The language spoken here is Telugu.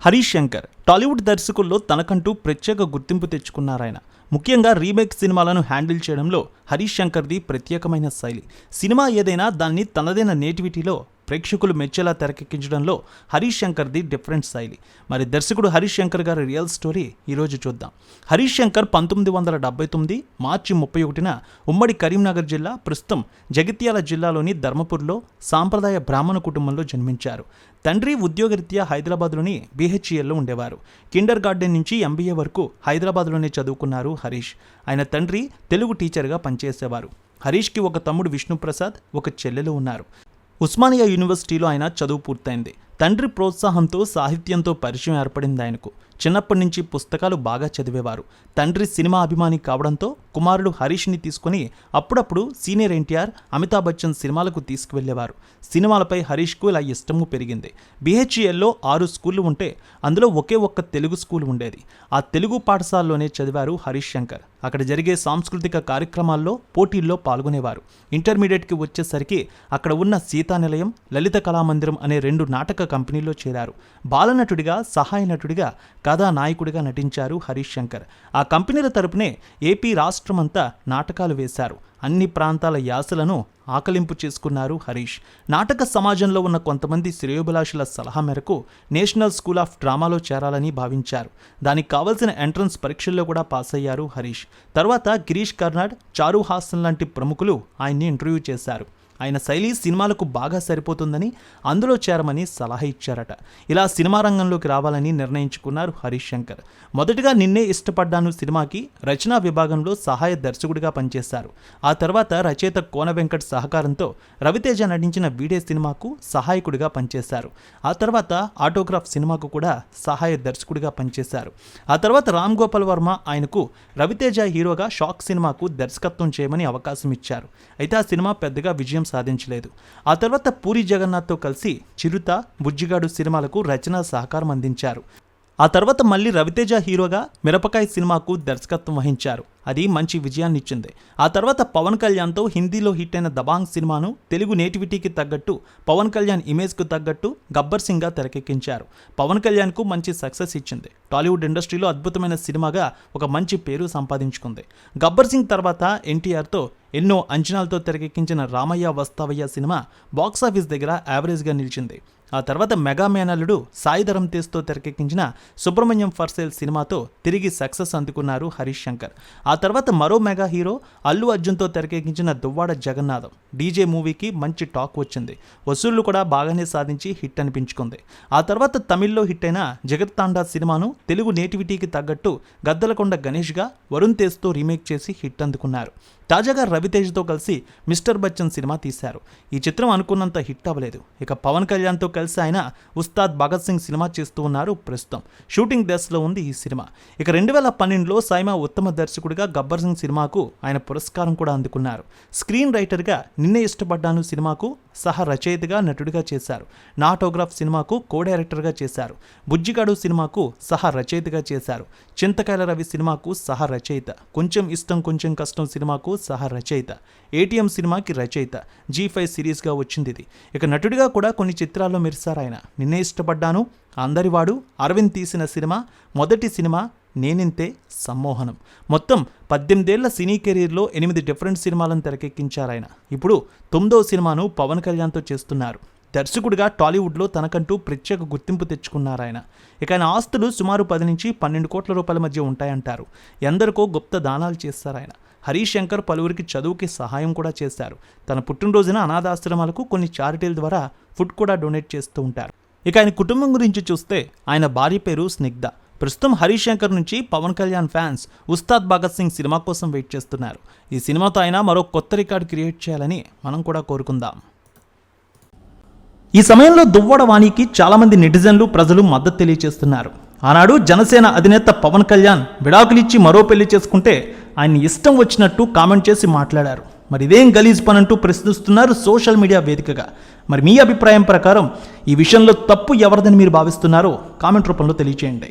హరీష్ శంకర్ టాలీవుడ్ దర్శకుల్లో తనకంటూ ప్రత్యేక గుర్తింపు తెచ్చుకున్నారాయన. ముఖ్యంగా రీమేక్ సినిమాలను హ్యాండిల్ చేయడంలో హరీష్ శంకర్ది ప్రత్యేకమైన శైలి. సినిమా ఏదైనా దాన్ని తనదైన నేటివిటీలో ప్రేక్షకులు మెచ్చేలా తెరకెక్కించడంలో హరీష్ శంకర్ది డిఫరెంట్ శైలి. మరి దర్శకుడు హరీష్ శంకర్ గారి రియల్ స్టోరీ ఈరోజు చూద్దాం. హరీష్ శంకర్ పంతొమ్మిది వందల డెబ్బై తొమ్మిది మార్చి ముప్పై ఒకటిన ఉమ్మడి కరీంనగర్ జిల్లా ప్రస్తుతం జగిత్యాల జిల్లాలోని ధర్మపూర్లో సాంప్రదాయ బ్రాహ్మణ కుటుంబంలో జన్మించారు. తండ్రి ఉద్యోగరీత్యా హైదరాబాద్లోని బీహెచ్ఈఎల్లో ఉండేవారు. కిండర్ గార్డెన్ నుంచి ఎంబీఏ వరకు హైదరాబాద్లోనే చదువుకున్నారు హరీష్. ఆయన తండ్రి తెలుగు టీచర్గా పనిచేసేవారు. హరీష్కి ఒక తమ్ముడు విష్ణుప్రసాద్ ఒక చెల్లెలు ఉన్నారు. ఉస్మానియా యూనివర్సిటీలో ఆయన చదువు పూర్తయింది. తండ్రి ప్రోత్సాహంతో సాహిత్యంతో పరిచయం ఏర్పడింది ఆయనకు. చిన్నప్పటి నుంచి పుస్తకాలు బాగా చదివేవారు. తండ్రి సినిమా అభిమాని కావడంతో కుమారుడు హరీష్ని తీసుకుని అప్పుడప్పుడు సీనియర్ ఎన్టీఆర్ అమితాబ్ బచ్చన్ సినిమాలకు తీసుకువెళ్ళేవారు సినిమాలపై హరీష్కు ఇలా ఇష్టము పెరిగింది. బీహెచ్ఈఎల్లో ఆరు స్కూళ్ళు ఉంటే అందులో ఒకే ఒక్క తెలుగు స్కూల్ ఉండేది. ఆ తెలుగు పాఠశాలలోనే చదివారు హరీష్ శంకర్. అక్కడ జరిగే సాంస్కృతిక కార్యక్రమాల్లో పోటీల్లో పాల్గొనేవారు. ఇంటర్మీడియట్కి వచ్చేసరికి అక్కడ ఉన్న సీతా నిలయం లలిత కళామందిరం అనే రెండు నాటక కంపెనీలో చేరారు. బాలనటుడిగా సహాయ నటుడిగా కథానాయకుడిగా నటించారు హరీష్ శంకర్. ఆ కంపెనీల తరపునే ఏపీ రాష్ట్రమంతా నాటకాలు వేశారు. అన్ని ప్రాంతాల యాసలను ఆకలింపు చేసుకున్నారు హరీష్. నాటక సమాజంలో ఉన్న కొంతమంది శ్రేయోభిలాషుల సలహా మేరకు నేషనల్ స్కూల్ ఆఫ్ డ్రామాలో చేరాలని భావించారు. దానికి కావలసిన ఎంట్రన్స్ పరీక్షల్లో కూడా పాస్ అయ్యారు హరీష్. తర్వాత గిరీష్ కర్నాడ్ చారు హాసన్ లాంటి ప్రముఖులు ఆయన్ని ఇంటర్వ్యూ చేశారు. ఆయన శైలి సినిమాలకు బాగా సరిపోతుందని అందులో చేరమని సలహా ఇచ్చారట. ఇలా సినిమా రంగంలోకి రావాలని నిర్ణయించుకున్నారు హరీష్ శంకర్ మొదటగా నిన్నే ఇష్టపడ్డాను సినిమాకి రచనా విభాగంలో సహాయ దర్శకుడిగా పనిచేశారు. ఆ తర్వాత రచయిత కోన వెంకట్ సహకారంతో రవితేజ నటించిన వీడే సినిమాకు సహాయకుడిగా పనిచేశారు. ఆ తర్వాత ఆటోగ్రాఫ్ సినిమాకు కూడా సహాయ దర్శకుడిగా పనిచేశారు. ఆ తర్వాత రామ్ గోపాల్ వర్మ ఆయనకు రవితేజ హీరోగా షాక్ సినిమాకు దర్శకత్వం చేయమని అవకాశం ఇచ్చారు. అయితే ఆ సినిమా పెద్దగా విజయం సాధించలేదు. ఆ తర్వాత పూరి జగన్నాథ్తో కలిసి చిరుత బుజ్జిగాడు సినిమాలకు రచన సహకారం అందించారు. ఆ తర్వాత మళ్ళీ రవితేజ హీరోగా మిరపకాయ సినిమాకు దర్శకత్వం వహించారు. అది మంచి విజయాన్ని ఇచ్చింది. ఆ తర్వాత పవన్ కళ్యాణ్తో హిందీలో హిట్ అయిన దబాంగ్ సినిమాను తెలుగు నేటివిటీకి తగ్గట్టు పవన్ కళ్యాణ్ ఇమేజ్కు తగ్గట్టు గబ్బర్ సింగ్గా తెరకెక్కించారు. పవన్ కళ్యాణ్కు మంచి సక్సెస్ ఇచ్చింది. టాలీవుడ్ ఇండస్ట్రీలో అద్భుతమైన సినిమాగా ఒక మంచి పేరు సంపాదించుకుంది. గబ్బర్ సింగ్ తర్వాత ఎన్టీఆర్తో ఎన్నో అంచనాలతో తెరకెక్కించిన రామయ్య వస్తావయ్య సినిమా బాక్సాఫీస్ దగ్గర యావరేజ్గా నిలిచింది. ఆ తర్వాత మెగా మేనల్లుడు సాయిధరం తేజ్తో తెరకెక్కించిన సుబ్రహ్మణ్యం ఫర్ సేల్ సినిమాతో తిరిగి సక్సెస్ అందుకున్నారు హరీష్ శంకర్. ఆ తర్వాత మరో మెగా హీరో అల్లు అర్జున్తో తెరకెక్కించిన దువ్వాడ జగన్నాథం. డీజే మూవీకి మంచి టాక్ వచ్చింది. వసూళ్ళు కూడా బాగానే సాధించి హిట్ అనిపించుకుంది. ఆ తర్వాత తమిళ్ళో హిట్ అయిన జగత్తాండా సినిమాను తెలుగు నేటివిటీకి తగ్గట్టు గద్దలకొండ గణేష్గా వరుణ్ తేజ్తో రీమేక్ చేసి హిట్ అందుకున్నారు. తాజాగా రవితేజ్తో కలిసి మిస్టర్ బచ్చన్ సినిమా తీశారు. ఈ చిత్రం అనుకున్నంత హిట్ అవ్వలేదు. ఇక పవన్ కళ్యాణ్తో కలిసి ఆయన ఉస్తాద్ భగత్ సింగ్ సినిమా చేస్తూ ఉన్నారు ప్రస్తుతం. షూటింగ్ దశలో ఉంది ఈ సినిమా. ఇక రెండు వేల పన్నెండులో సైమా ఉత్తమ దర్శకుడిగా గబ్బర్ సింగ్ సినిమాకు ఆయన పురస్కారం కూడా అందుకున్నారు. స్క్రీన్ రైటర్గా నిన్నే ఇష్టపడ్డాను సినిమాకు సహ రచయితగా నటుడిగా చేశారు. నాటోగ్రాఫ్ సినిమాకు కో డైరెక్టర్గా చేశారు. బుజ్జిగాడు సినిమాకు సహ రచయితగా చేశారు. చింతకాయల రవి సినిమాకు సహ రచయిత. కొంచెం ఇష్టం కొంచెం కష్టం సినిమాకు సహ రచయిత. ఏటీఎం సినిమాకి రచయిత. జీ ఫైవ్ సిరీస్గా వచ్చింది ఇది. ఇక నటుడిగా కూడా కొన్ని చిత్రాల్లో మెరిశారు ఆయన. నిన్నే ఇష్టపడ్డాను. అందరివాడు. అరవింద్ తీసిన సినిమా. మొదటి సినిమా. నేనింతే సమ్మోహనం. మొత్తం పద్దెనిమిదేళ్ళ సినీ కెరీర్లో ఎనిమిది డిఫరెంట్ సినిమాలను తెరకెక్కించారు ఆయన. ఇప్పుడు తొమ్మిదో సినిమాను పవన్ కళ్యాణ్తో చేస్తున్నారు. దర్శకుడిగా టాలీవుడ్లో తనకంటూ ప్రత్యేక గుర్తింపు తెచ్చుకున్నారు ఆయన. ఇక ఆయన ఆస్తులు సుమారు పది నుంచి పన్నెండు కోట్ల రూపాయల మధ్య ఉంటాయంటారు. ఎందరికో గుప్త దానాలు చేస్తారు ఆయన. హరీష్ శంకర్ పలువురికి చదువుకి సహాయం కూడా చేశారు. తన పుట్టినరోజున అనాథాశ్రమాలకు కొన్ని చారిటీల ద్వారా ఫుడ్ కూడా డొనేట్ చేస్తూ ఉంటారు. ఇక ఆయన కుటుంబం గురించి చూస్తే ఆయన భార్య పేరు స్నిగ్ధ. ప్రస్తుతం హరీష్ శంకర్ నుంచి పవన్ కళ్యాణ్ ఫ్యాన్స్ ఉస్తాద్ భగత్ సింగ్ సినిమా కోసం వెయిట్ చేస్తున్నారు. ఈ సినిమాతో ఆయన మరో కొత్త రికార్డ్ క్రియేట్ చేయాలని మనం కూడా కోరుకుందాం. ఈ సమయంలో దువ్వడ వాణికి చాలామంది నెటిజన్లు ప్రజలు మద్దతు తెలియజేస్తున్నారు. ఆనాడు జనసేన అధినేత పవన్ కళ్యాణ్ విడాకులిచ్చి మరో పెళ్ళి చేసుకుంటే ఆయన ఇష్టం వచ్చినట్టు కామెంట్ చేసి మాట్లాడారు. మరి ఇదేం గలీజ్ పనంటూ ప్రశ్నిస్తున్నారు సోషల్ మీడియా వేదికగా. మరి మీ అభిప్రాయం ప్రకారం ఈ విషయంలో తప్పు ఎవరిదని మీరు భావిస్తున్నారో కామెంట్ రూపంలో తెలియచేయండి.